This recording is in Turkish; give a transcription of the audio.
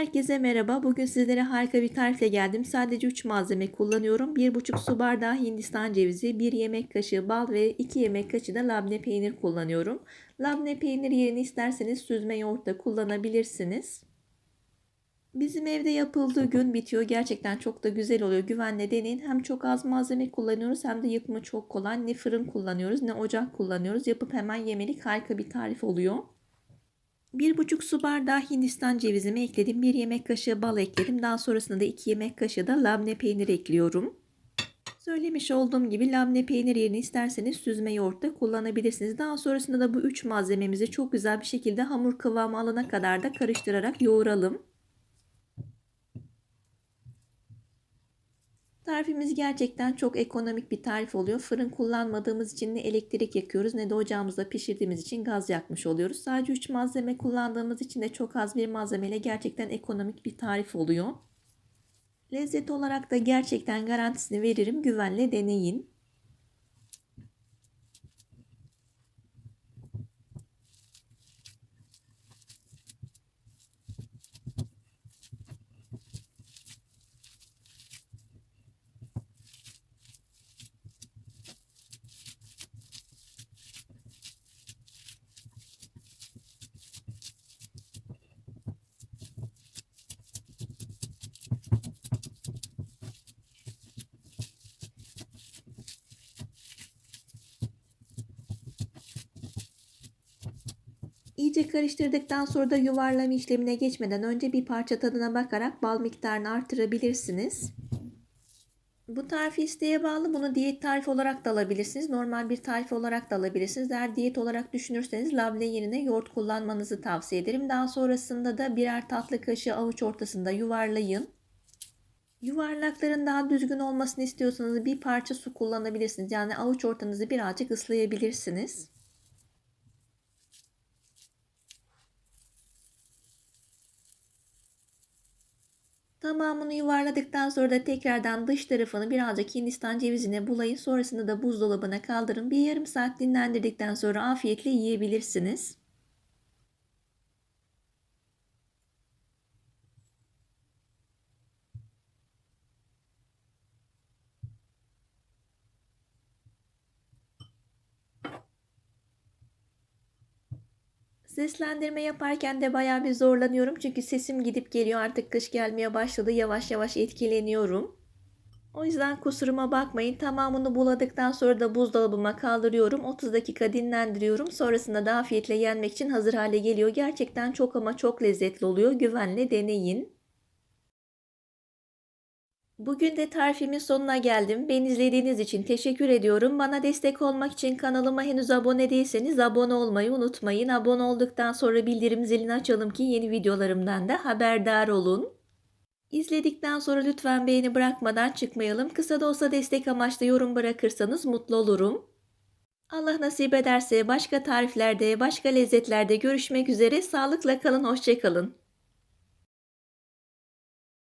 Herkese merhaba. Bugün sizlere harika bir tarifle geldim. Sadece 3 malzeme kullanıyorum. 1,5 su bardağı Hindistan cevizi, 1 yemek kaşığı bal ve 2 yemek kaşığı da labne peynir kullanıyorum. Labne peynir yerini isterseniz süzme yoğurtta kullanabilirsiniz. Bizim evde yapıldığı gün bitiyor. Gerçekten çok da güzel oluyor. Güvenle deneyin. Hem çok az malzeme kullanıyoruz hem de yapımı çok kolay. Ne fırın kullanıyoruz ne ocak kullanıyoruz. Yapıp hemen yemelik harika bir tarif oluyor. 1,5 su bardağı Hindistan cevizimi ekledim. 1 yemek kaşığı bal ekledim. Daha sonrasında da 2 yemek kaşığı da labne peynir ekliyorum. Söylemiş olduğum gibi labne peynir yerini isterseniz süzme yoğurtta kullanabilirsiniz. Daha sonrasında da bu 3 malzememizi çok güzel bir şekilde hamur kıvamı alana kadar da karıştırarak yoğuralım. Tarifimiz gerçekten çok ekonomik bir tarif oluyor. Fırın kullanmadığımız için ne elektrik yakıyoruz ne de ocağımızda pişirdiğimiz için gaz yakmış oluyoruz. Sadece 3 malzeme kullandığımız için de çok az bir malzemeyle gerçekten ekonomik bir tarif oluyor. Lezzet olarak da gerçekten garantisini veririm. Güvenle deneyin. İyice karıştırdıktan sonra da yuvarlama işlemine geçmeden önce bir parça tadına bakarak bal miktarını artırabilirsiniz. Bu tarifi isteğe bağlı. Bunu diyet tarifi olarak da alabilirsiniz. Normal bir tarif olarak da alabilirsiniz. Eğer diyet olarak düşünürseniz labne yerine yoğurt kullanmanızı tavsiye ederim. Daha sonrasında da birer tatlı kaşığı avuç ortasında yuvarlayın. Yuvarlakların daha düzgün olmasını istiyorsanız bir parça su kullanabilirsiniz. Yani avuç ortanızı birazcık ıslayabilirsiniz. Tamamını yuvarladıktan sonra da tekrardan dış tarafını birazcık Hindistan cevizine bulayın. Sonrasında da buzdolabına kaldırın. Bir yarım saat dinlendirdikten sonra afiyetle yiyebilirsiniz. Seslendirme yaparken de baya bir zorlanıyorum. Çünkü sesim gidip geliyor. Artık kış gelmeye başladı. Yavaş yavaş etkileniyorum. O yüzden kusuruma bakmayın. Tamamını buladıktan sonra da buzdolabıma kaldırıyorum. 30 dakika dinlendiriyorum. Sonrasında da afiyetle yenmek için hazır hale geliyor. Gerçekten çok ama çok lezzetli oluyor. Güvenle deneyin. Bugün de tarifimin sonuna geldim. Beni izlediğiniz için teşekkür ediyorum. Bana destek olmak için kanalıma henüz abone değilseniz abone olmayı unutmayın. Abone olduktan sonra bildirim zilini açalım ki yeni videolarımdan da haberdar olun. İzledikten sonra lütfen beğeni bırakmadan çıkmayalım. Kısa da olsa destek amaçlı yorum bırakırsanız mutlu olurum. Allah nasip ederse başka tariflerde, başka lezzetlerde görüşmek üzere. Sağlıkla kalın, hoşçakalın.